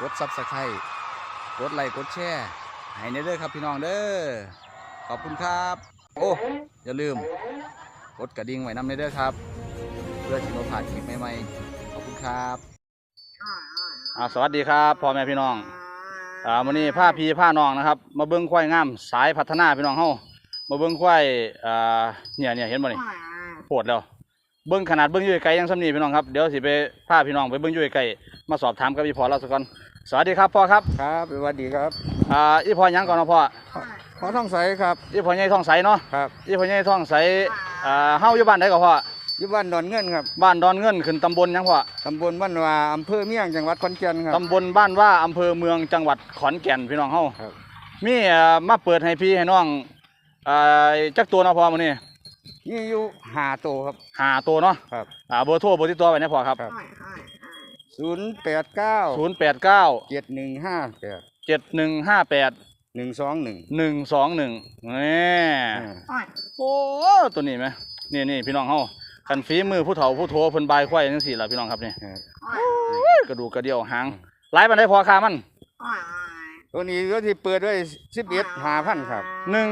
กดซับสไครต์กดไลค์กดแชร์ให้ในเด้อครับพี่น้องเด้อขอบคุณครับ โอ้อย่าลืม กดกระดิ่งไว้นำในเด้อครับ เพื่อที่เราผ่านคลิปใหม่ๆขอบคุณครับอ่าสวัสดีครับพ่อแม่พี่น้องอ่าวันนี้ผ้าพีผ้าน้องนะครับ มาเบิ้งควายงามสายพัฒนาพี่น้องเฮามาเบิ้งควายอ่าเนี่ยเนี่ยเห็นบ่นี่ปวดแล้วเบิ้งขนาดเบิ้งยู่ไกลยังสำนีพี่น้องครับเดี๋ยวสิไปพาพี่น้องไปเบิ้งยู่ไกลมาสอบถามกับพี่พอเราสักก่อน สวัสดีครับพ่อครับครับสวัสดีครับอ่าอีพ่อหยังก่อนเนาะพ่อขอท่องใสครับอีพ่อใหญ่ท้องใสเนาะครับอีพ่อใหญ่ท้องใสอ่าเฮาอยู่บ้านใดก็พ่ออยู่บ้านดอนเงินครับบ้านดอนเงินขึ้นตำบลหยังพ่อตำบลบ้านวาอำเภอเมียงจังหวัดขอนแก่นครับตำบลบ้านว่าอำเภอเมืองจังหวัดขอนแก่นพี่น้องเฮาครับมีเอ่อมาเปิดให้พี่ให้น้องอ่าจักตัวเนาะพ่อมื้อนี้นี่อยู่หาโตวครับหาตัวเนาะครับอ่าเบอร์โทรเบอร์ติดต่อไว้นะพ่อครับ ครับศูนย์แปดเก้า089เจ็ดหนึ่งห้าแปด7158หนึ่งสองหนึ่งหนึ่งสองหนึ่งนี่โอ้ตัวนี้ไหมนี่นี่พี่น้องเฮาคันฝีมือผู้เฒ่าผู้โทเพิ่นบายควายจังซี่ล่ะพี่น้องครับนี่กระดูกกระเดี่ยวหางหลายปานใดพอค่ามัน ตัวนี้ก็ที่เปิดไว้สิบเอ็ดหาพันครับ1 1 0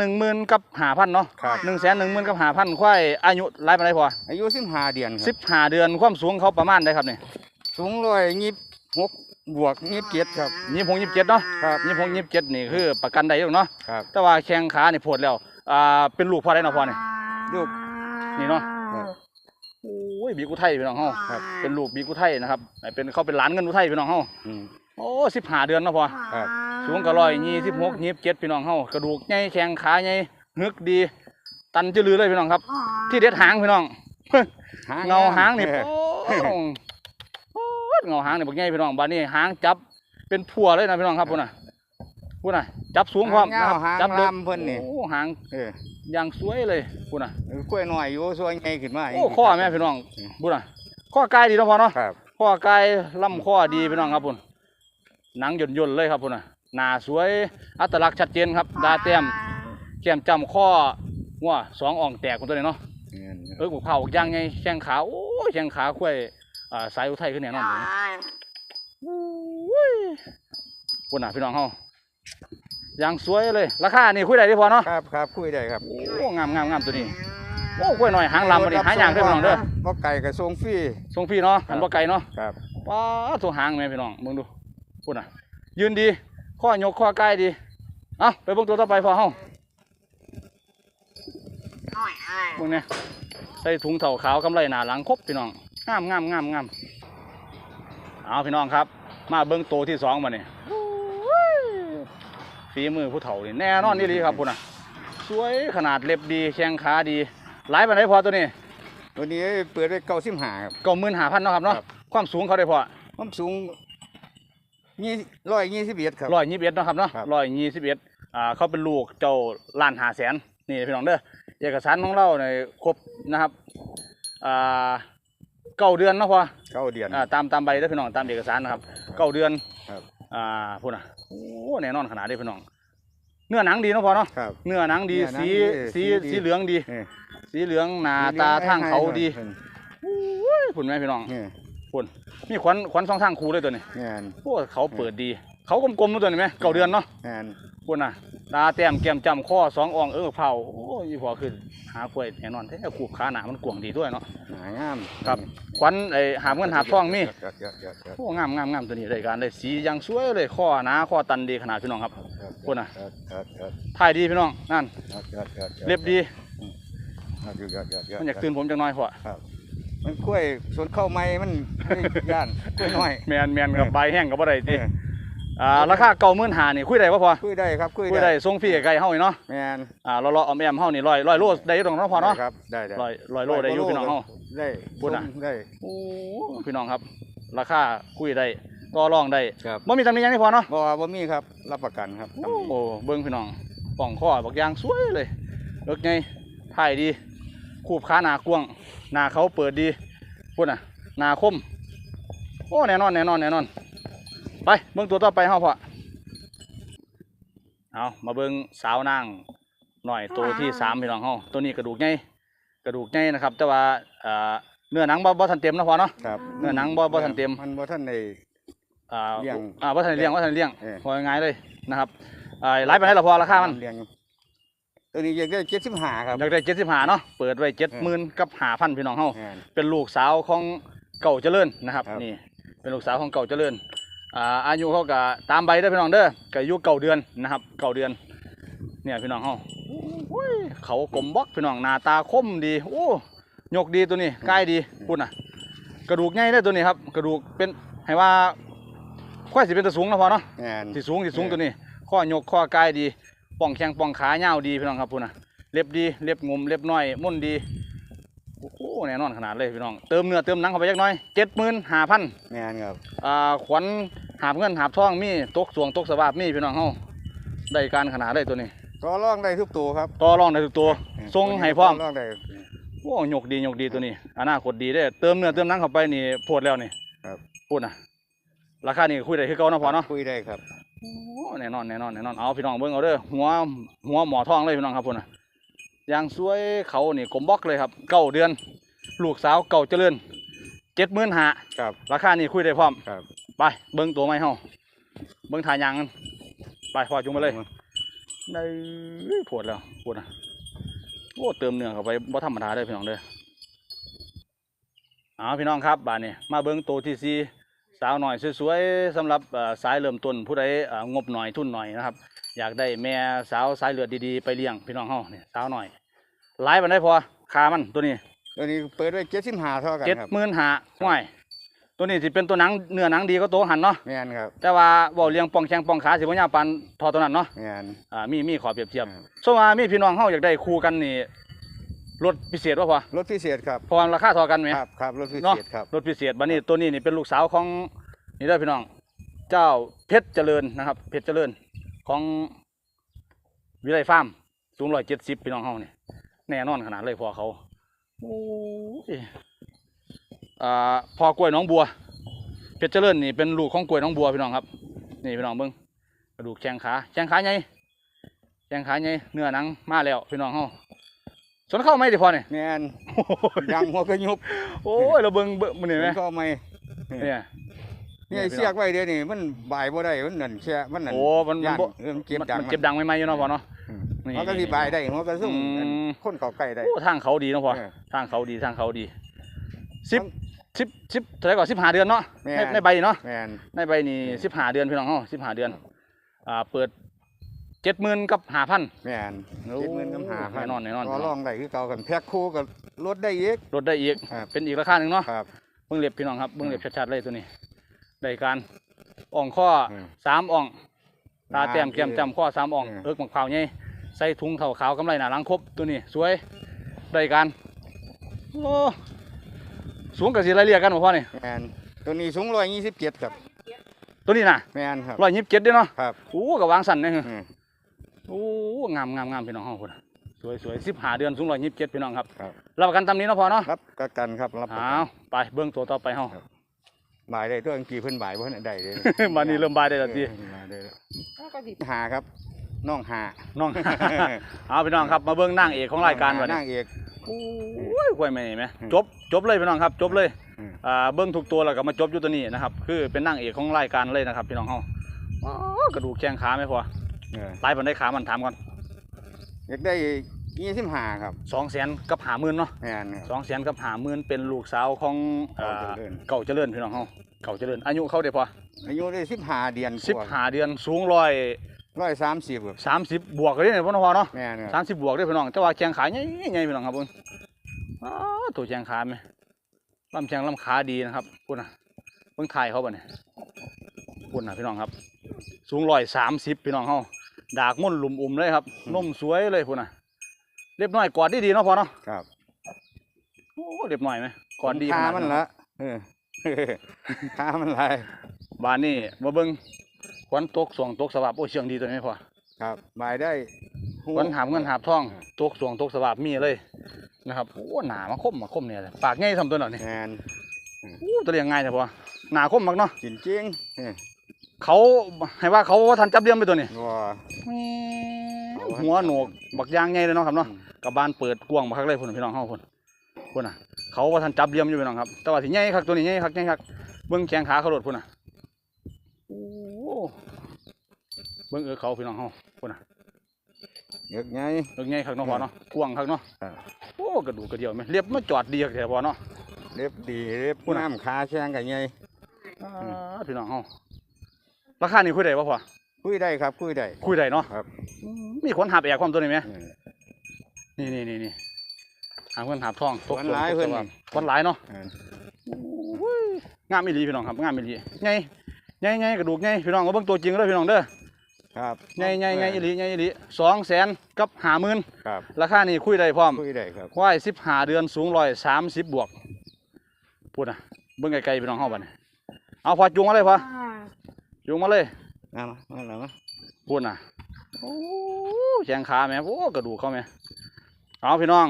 0 0 0กับ5,000เนาะครับ1 1 0 0 0 0กับ5,000ควายอายุหลายปานใดพออายุสิบห้าเดือนครับ15เดือนความสูงเขาประมาณใดครับนี่สูงร้อยยี่สิบหกบวกยี่สิบเจ็ดครับ26 27เนาะครับ26 27นี่คือประกันได้อยู่เนาะ ครับ แต่ว่าแข้งขานี่โพดแล้ว อ่า เป็นลูกพ่อได้เนาะพ่อนี่ลูก นี่เนาะ ครับ โอ้ยบีกุไทยพี่น้องเฮาครับ เป็นลูกบีกุไทยนะครับ เป็นเขาเป็นหลานเงินอุทัยพี่น้องเฮา อืม โอ้สิบห้าเดือนเนาะพอครับ สูงก็ร้อยยี่สิบหกยี่สิบเจ็ดพี่น้องเฮากระดูกใหญ่แข็งขาใหญ่ฮึกดี ตันจือลือเลยพี่น้องครับ ที่เด็ดหางพี่น้อง เงาหางนี่เออโอ้โอ้เงาหางนี่บักใหญ่พี่น้องบ้านนี้หางจับเป็นพัวเลยนะพี่น้องครับพุ่นน่ะพุ่นน่ะจับสูงพร้อมหางนะครับเงาหางจัเดิลำเพิ่นนี่ โอ้หางเอออย่างสวยเลยพุ่นน่ะเออกล้วยหน่อยอยู่ส่วนใหญ่ขึ้นมาโอ้ข้อแม่พี่น้องพุ่นน่ะข้อกายดีเนาะพอเนาะครับ ข้อกายลำข้อดีพี่น้องครับพุ่น หนังหย่นๆเลยครับพุ่นน่ะหน้าสวยอัตลักษณ์ชัดเจนครับ ดาแต้มแก้มจำข้อหัวสองอ่องแตกคนตัวนี้เนาะเงินเออบุกเผาย่างไงแข้งขาโอ้ยแข้งขาคุ้ยอ่าสายอุทัยขึ้นแน่นอนเลยพุ่นน่ะพี่น้องเฮาอย่างสวยเลยราคานี่คุยได้ที่พอเนาะครับครับคุยได้ครับโอ้งามงามงามตัวนี้โอ้กล้วยหน่อยหางลำมาดิหายากเด้อพี่น้องเด้อบ่ไก่กับทรงฟรีทรงพี่เนาะหันบ่ไกลเนาะครับป้าดตัวหางแม่พี่น้องมึงดู พุ่นน่ะยืนดี ข้อยกข้อใกล้ดีเอาไปเบิ่งตัวต่อไปพอเฮาเบิ่งเนี่ยใส่ถุงเถ่าขาวกำไรหน้าหลังครบพี่น้องงามงามงามงามเอาพี่น้องครับ มาเบิ่งตัวที่สองมาเนี่ยฝีมือผู้เฒ่านี่แน่นอนนี่ลีครับพุ่นน่ะสวยขนาดเล็บดีแข้งขาดีหลายปานใดพอตัวนี้ ตัวนี้เปิดไว้เก้าสิบห้าครับก็หมื่นหาพันเนาะครับเนาะครับความสูงเขาได้พอความสูง ยี่ร้อยยี่สิบเอ็ดครับ ร้อยยี่สิบเอ็ดเนาะครับเนาะครับ ร้อยยี่สิบเอ็ดอ่าเขาเป็นลูกเจ้าล้านหาแสนนี่พี่น้องเด้อเอกสารของเราเนี่ยครบนะครับอ่าเก้าเดือนเนาะพอเก้าเดือน อ่าตามตามใบเด้อพี่น้องตามเอกสารนะครับเก้าเดือนครับ อ่าพูดนะโอ้แน่นอนขนาดนี้พี่น้อง เนื้อหนังดีเนาะพอเนาะครับ เนื้อหนังดีเนื้อหนังสีดีสีสีดี สีเหลืองดี เออสีเหลืองหนาตาทางเขาดีพุ่นไหมพี่น้องเนี่ย พุ่นมีขวัญขวัญสองทางคูเลยตัวนี้งานโอ้เขาเปิดดี เขากลมๆตัวนี้ไหมเก้าเดือนเนาะงานพุ่นน่ะตาแต้มแก้มจำข้อสองอ่องเออเผาโอ้ยพอขึ้นหากล้วยแน่นอนแท้ขูบขาหนามันกวางดีด้วยเนาะหนางามครับขวัญไอ้หาบเงินหาบทองมีครับครับครับครับโอ้งามงามงามตัวนี้เลยการเลยสีอยังสวยเลยข้อหนาข้อตันดีขนาดพี่น้องครับครับพุ่นน่ะครับครับครับถ่ายดีพี่น้องนั่นครับครับครับเรียบดีครับครับครับครับมันอยากตื่นผมจังน้อยพอ มันกล้วยสวนเข้าไม้มันย่านกล้วยน้อย แมนแมนกับเออใบแห้งกับบ่ได้เอติออ่าราคาเก่าหมื่นหานี่คุยได้ป่ะพอคุยได้ครับคุยคุยได้ส่งฟรีไกลๆเฮานี่เนาะแมนอ่าเราเลาะเอาแอมเฮานี่ร้อยร้อยโลได้อยู่ตรงเนาะพอเนาะได้ครับได้ได้ร้อยร้อยโลได้อยู่พี่น้องเฮา ได้พูดน่ะ ส่งได้โอ้พี่น้องครับ ราคาคุยได้ต่อรองได้ครับบ่มีตำหนิหยังนี่พอเนาะบ่บ่มีครับรับประกันครับโอ้โหเบิ่งพี่น้องป่องข้อบักอยางสวยเลยเลิกไงถ่ายดีคูบขาหนากว้าง หนาเขาเปิดดีพุ่นน่ะหนาคมโอ้แน่นอนแน่นอนแน่นอน ไปเบิ่งตัวต่อไปเฮาพ่อเอามาเบิ่งสาวนางหน่อยตัวที่สามพี่น้องเฮาตัวนี้กระดูกใหญ่กระดูกใหญ่นะครับ แต่ว่าอ่าเนื้อหนังบ่บ่ทันเต็มนะพอเนาะครับเนื้อหนังบ่บ่ทันเต็มมันบ่ทันได้อ่าเลี้ยงอ่าบ่ทันได้เลี้ยงบ่ทันได้เลี้ยงเออพอง่ายๆเลยนะครับอ่าหลายปานใดล่ะพอราคามันเลี้ยง ตัวนี้อยากได้75ครับ อยากได้75เนาะเปิดไว้70,000กับ5,000พี่น้องเฮาแม่น เป็นลูกสาวของเก่าเจริญนะครับครับ นี่เป็นลูกสาวของเก่าเจริญอ่าอายุเขาก็ตามใบเด้อพี่น้องเด้อก็อายุเก่าเดือนนะครับเก่าเดือนเนี่ยพี่น้องเฮาโอ้ยเขากลมบล็อกพี่น้องหน้าตาคมดีโอ้ยกดีตัวนี้กายดีพูดน่ะ กระดูกใหญ่เด้อตัวนี้ครับกระดูกเป็นให้ว่าค่อยสิเป็นตัวสูงนะพอเนาะ แม่นสิสูงสิสูงตัวนี้ ข้อยกข้อกายดี ป้องแข้งป้องขาเงาวดีพี่น้องครับพูดน่ะเล็บดีเล็บงมเล็บน้อยมุ่นดีโอ้โหแน่นอนขนาดเลยพี่น้องเติมเนื้อเติมหนังเข้าไปจักหน่อยเจ็ดหมื่นห้าพันแม่นครับอ่าขวัญหาบเงินหาบทองมีตกสวงตกสวาบมีพี่น้องเฮาได้การขนาดเลยตัวนี้ก็ลองได้ทุกตัวครับต่อรองได้ทุกตัวทรงให้พร้อมลองได้โอ้ยกดียกดีตัวนี้อนาคตดีเด้อเติมเนื้อเติมหนังเข้าไปนี่โพดแล้วนี่ครับพูดนะราคานี่คุยได้คือเก่าเนาะพอเนาะคุยได้ครับโอ้ แน่นอนแน่นอนแน่นอนเอาพี่น้องเบิ่งเอาเด้อหัวหัวหมอทองเลยพี่น้องครับพุ่นน่ะยางสวยเขานี่กลมบล็อกเลยครับเก้าเดือน ลูกสาวเก่าเจริญเจ็ดหมื่นหาครับราคานี่คุยได้พร้อมครับ ไปเบิ่งตัวไม้เฮาเบิ่งถ่ายยางกันไปพอจุงไปเลยได้ปวดแล้วปวดนะโอ้เติมเนื้อเข้าไปบ่ธรรมดาเลยพี่น้องเด้อเอาพี่น้องครับบาดนี้มาเบิ่งตัวที่สี่ สาวหน่อยสวยๆสำหรับเอ่อสายเริ่มต้นผู้ใดเอ่องบหน่อยทุนหน่อยนะครับ อยากได้แม่สาวสายเลือดดีๆไปเลี้ยงพี่น้องเฮาเนี่ยสาวหน่อยหลายปานได้พอคามันตัวนี้ ตัวนี้เปิดไว้75เท่ากันเจ็ดครับหมื่นหาห่วยตัวนี้สิเป็นตัวหนังเนื้อหนังดีก็ตัวหันเนาะแม่นครับแต่ว่าเว้าเลี้ยงปองแข้งปองขาสิบ่ยาวปานทอตัวนั้นเนาะแม่นอ่ามีมีขอเปรียบเทียบครับส่วนว่ามีพี่น้องเฮาอยากได้คู่กันนี่ รถพิเศษบ่พอรถพิเศษครับเพราะว่าราคาเท่ากันไหมครับครับรถพิเนาะเศษครับรถพิเศษบัดนี้ตัวนี้นี่เป็นลูกสาวของนี่เด้อพี่น้อง เจ้าเพชรเจริญนะครับ เพชรเจริญของวิไลฟาร์มสูง170พี่น้องเฮานี่แน่นอนขนาดเลยพอเขาโอ้ยอ่าพอกล้วยหน้องบัว เพชรเจริญนี่เป็นลูกของกล้วยหน้องบัวพี่น้องครับ นี่พี่น้องเบิ้งกระดูกแข้งขาแข้งขาใหญ่แข้งขาใหญ่เนื้อหนังมาแล้วพี่น้องเฮา สนเข้าไหมดิพอเนี่ยแม่นยังหัวกระยุบโอ้ยเราเบิ้งเบิ้งมันเห็นไหมก็ไม่เนี่ยนี่ไอ้เสียกไว้เดี๋ยวนี้มันบ่ายบ่ได้มันนั่นแค่มันนั่นโอ้มันมันย่านบ่เออมันเจ็บมันดังมันเจ็บดังไม่ไหมอยู่เนาะพอเนาะอืมนี่มันก็สิบ่ายได้หัวกระซุ่มอืมคนเข้าใกล้ได้โอ้ทางเขาดีเนาะพอเออทางเขาดีทางเขาดีสิบสิบสิบเท่าไหร่ก่อนสิบห้าเดือนเนาะแม่ในนในใบเนาะแม่นในใบนี่สิบห้าเดือนพี่น้องเฮาสิบห้าเดือนอ่าเปิด เจ็ดหมื่นกับห้าพันแม่นโอ้เจ็ดหมื่นกับห้าพัแน่นอนแน่นอนก็ลองได้คือเก่ากันแพ็คคู่กับลดได้อีกลดได้อีกครับเป็นอีกราคาหนึ่งเนาะครับเบิ้งเล็บพี่น้องครับเบิ้งเล็บชัดๆเลยตัวนี้ได้การอ่องข้ออมสามอ่อง ตาแต้มอ่าแก้มจำข้อสามอ่องอืมเอิกมักเผาวใหญ่ใส่ถุงเท้าขาวกำไรหนาหลังครบตัวนี้สวยได้การโอ้สูงกับสีไรเรียกกันบ่พ่อนี่แม่นตัวนี้สูง127ครับ ตัวนี้น่ะแม่นครับร้อยยี่สิบเจ็ดด้วยเนาะครับโอ้กับวางสั่นเนี่ยอืม โอ้งามงามงามพี่น้องเฮาคนน่ะสวยสวยสิบห้าเดือนสูงร้อยยี่สิบเจ็ดพี่น้องครับครับรับประกันตำนี้เนาะพ่อเนาะรับประกันครับรับประอ้ากันวไปเบิ้งตัวต่อไปเฮาบ่ายได้ตัวอังกฤษเพิ่นบ่ายบ่ทันได้เลยมานี่เริ่มบายได้แล้วทีเออบ่ายได้แล้วก็สิหาครับน้องหาน้อง เอาพี่น้องครับมาเบิ้งนางเอกของรายการวันนี้ นางเอก โอ้ยกล้วยแม่นี่ไหมอืมจบจบเลยพี่น้องครับ จบเลยอืม อ่าเบิ้งทุกตัวแล้วก็มาจบอยู่ตัวนี้นะครับ คือเป็นนางเอกของรายการเลยนะครับพี่น้องเฮาอ๋อกระดูกแข้งขาไม่พอ เออลายบันไดขามันถามก่อนอยากได้ยี่สิบห้าครับสองแสนกับหาหมื่นเนาะแม่นครับสองแสนกับหาหมื่นเป็นลูกสาวของอ่าเก่าเจริญเก่าเจริญพี่น้องเฮาเก่าเจริญ อายุเขาได้พออายุได้สิบห้าเดือนสิบหาเดือนสูงร้อยร้อยสามสิบครับสามสิบบวกเลยเนี่ยพ่อน้องพอเนาะแม่นคสารับมสิบบวกเด้อพี่น้องแต่ว่าแข้งขาใหญ่ใหญ่พี่น้องครับเพิ่นอ้าวตัวแข้งขาไหมลำแข้งลำขาดีนะครับพุ่นน่ะเพิ่งถ่ายเขาบ่เนี่ยพุ่นน่ะพี่น้องครับ สูงร้อยสามสิบพี่น้องเฮา ดากมุ่นหลุมอุ่มเลยครับนมสวยเลยพุ่นน่ะเรียบน้อยกอดดีดีๆเนาะพอเนาะครับโอ้เรียบน้อยไหมกอดดีขาขนาดมันละเออขามันลายบ้านนี้มาเบิ่งควันตกสวงตกสวับโอ้เชียงดีตัวนี้พอครับบ่ายได้หูควันหาบเงินหาบทองอ่าตกสวงตกสวับมีเลยนะครับโอ้หนามาคมมาคมเนี่ยปากง่ายทำตัวหน่อยนี่แม่นโอ้ตัวเรียงง่ายแต่พอหนาคมมากเนาะกินจริง เออเขาให้ว่าเขาว่าทันจับเลี้ยมไปตัวนี้ว่าหัวโหนกบักยางใหญ่เลยเนาะครับเนาะอืมกับบานเปิดกว้างบักคักเลยพุ่นพี่น้องเฮาพุ่นพุ่นน่ะ เขาว่าท่านจับเหลี่ยมอยู่พี่น้องครับ แต่ว่าสิใหญ่คักตัวนี้ใหญ่คักใหญ่คักเบิ่งแข้งขาเขาโดดพุ่นน่ะโอ้เบิ่งเออเขาพี่น้องเฮาพุ่นน่ะเยอะไงเบิ่งใหญ่คักเนาะพ่อเนาะกว้างคักเนาะครับโอ้กระดูกกระเดี่ยวแม่เรียบมาจอดดีคักแท้พ่อเนาะเล็บดีเล็บพูดน่ะน้ำขาแข้งกันไงอ่าพี่น้องเฮา ราคานี่คุยได้บ่พ่อคุยได้ครับคุยได้คุยได้เนาะครับอืมมีคนหับแอกความตัวนี้ไหมนี่นี่นี่นี่นี่หางเพิ่นหาบทองคนหลายเพิ่นคนหลายเนาะเอองามอีหลีพี่น้องครับงามอีหลีไงไงไงกระดูกไงพี่น้องก็เบิ่งตัวจริงเด้อพี่น้องเด้อครับไงไงไงอีหลีไงอีหลีสองแสนกับห้าหมื่นครับราคานี่คุยได้พร้อมคุยได้ครับควายสิบห้าเดือนสูงร้อยสามสิบบวกพูดนะเบิ่งไกลๆพี่น้องเฮาบัดนี้เอาพอจูงมาเลยพอ จูงมาเลยมามามาแล้วมาพูดนะโอ้แขงขาแม่โอ้กระดูกเขาแม่เอาพี่น้อง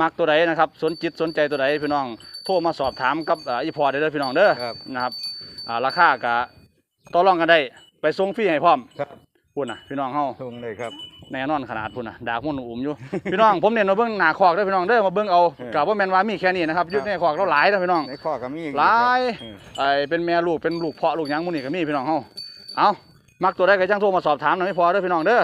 มักตัวใดนะครับ สนจิตสนใจตัวใดพี่น้อง โทรมาสอบถามกับอ่าอีพอได้เลยพี่น้องเด้อครับนะครับอ่าราคากะต่อรองกันได้ ไปส่งฟรีให้พร้อมครับพูดนะพี่น้องเฮาทงเลยครับ แน่นอนขนาดพูดนะดากมุ่นอุ่มอยู่ พี่น้องผมเน้นมาเบิ่งหน้าคอกเด้อพี่น้องเด้อมาเบิ่งเอาเออกะว่าแม่นว่ามีแค่นี้นะครับอยุดในคอกเราหลายเด้อพี่น้องในข้อก็มีอีกหลายเออไอ้เป็นแม่ลูกเป็นลูกเพาะลูกหยังหมื้นี้ก็มีพี่น้องเฮาเอามักตัวใดก็จังโทรมาสอบถามหน่อยไม่พอเด้อพี่น้องเด้อ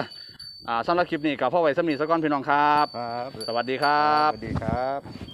อ่าสำหรับคลิปนี้ก็พอไว้สำนีสักก่อนพี่น้องครับครับ สวัสดีครับ สวัสดีครับ